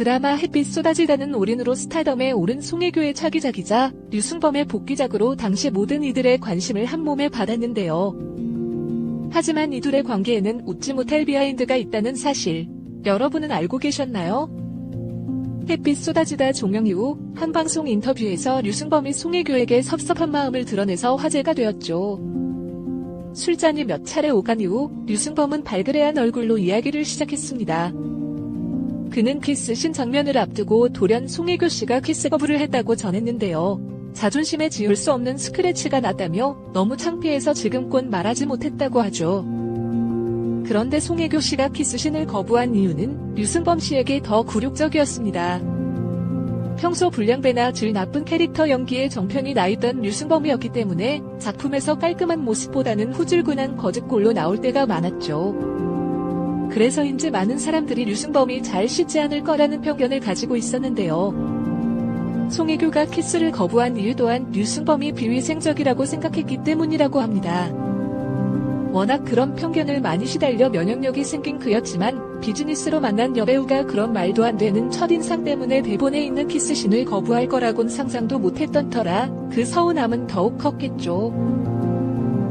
드라마 햇빛 쏟아지다는 올인으로 스타덤에 오른 송혜교의 차기작이자 류승범의 복귀작으로 당시 모든 이들의 관심을 한몸에 받았는데요. 하지만 이 둘의 관계에는 웃지 못할 비하인드가 있다는 사실 여러분은 알고 계셨나요? 햇빛 쏟아지다 종영 이후 한 방송 인터뷰에서 류승범이 송혜교에게 섭섭한 마음을 드러내서 화제가 되었죠. 술잔이 몇 차례 오간 이후 류승범은 발그레한 얼굴로 이야기를 시작했습니다. 그는 키스신 장면을 앞두고 돌연 송혜교 씨가 키스 거부를 했다고 전했는데요. 자존심에 지울 수 없는 스크래치가 났다며 너무 창피해서 지금껏 말하지 못했다고 하죠. 그런데 송혜교 씨가 키스신을 거부한 이유는 류승범 씨에게 더 굴욕적이었습니다. 평소 불량배나 질 나쁜 캐릭터 연기에 정편이 나있던 류승범이었기 때문에 작품에서 깔끔한 모습보다는 후줄근한 거짓골로 나올 때가 많았죠. 그래서인지 많은 사람들이 류승범이 잘 씻지 않을 거라는 편견을 가지고 있었는데요. 송혜교가 키스를 거부한 이유 또한 류승범이 비위생적이라고 생각했기 때문이라고 합니다. 워낙 그런 편견을 많이 시달려 면역력이 생긴 그였지만 비즈니스로 만난 여배우가 그런 말도 안 되는 첫인상 때문에 대본에 있는 키스신을 거부할 거라곤 상상도 못했던 터라 그 서운함은 더욱 컸겠죠.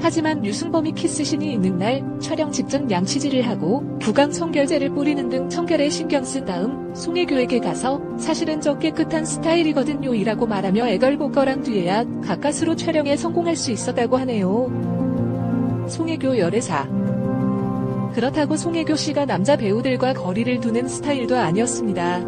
하지만 류승범이 키스신이 있는 날 촬영 직전 양치질을 하고 구강 청결제를 뿌리는 등 청결에 신경 쓴 다음 송혜교에게 가서 사실은 저 깨끗한 스타일이거든요 이라고 말하며 애걸복걸한 뒤에야 가까스로 촬영에 성공할 수 있었다고 하네요. 송혜교 열애사 그렇다고 송혜교 씨가 남자 배우들과 거리를 두는 스타일도 아니었습니다.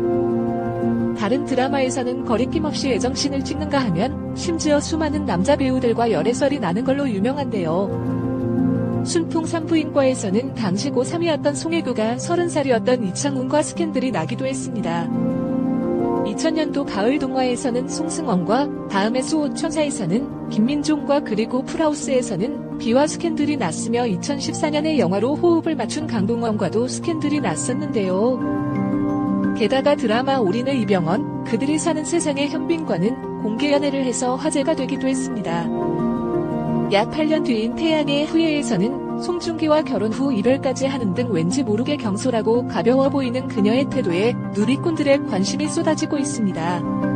다른 드라마에서는 거리낌 없이 애정신을 찍는가 하면 심지어 수많은 남자 배우들과 열애설이 나는 걸로 유명한데요. 순풍 산부인과에서는 당시 고3이었던 송혜교가 30살이었던 이창훈과 스캔들이 나기도 했습니다. 2000년도 가을 동화에서는 송승헌과 다음의 수호천사에서는 김민종과 그리고 풀하우스에서는 비와 스캔들이 났으며 2014년의 영화로 호흡을 맞춘 강동원과도 스캔들이 났었는데요. 게다가 드라마 올인의 이병헌, 그들이 사는 세상의 현빈과는 공개 연애를 해서 화제가 되기도 했습니다. 약 8년 뒤인 태양의 후예에서는 송중기와 결혼 후 이별까지 하는 등 왠지 모르게 경솔하고 가벼워 보이는 그녀의 태도에 누리꾼들의 관심이 쏟아지고 있습니다.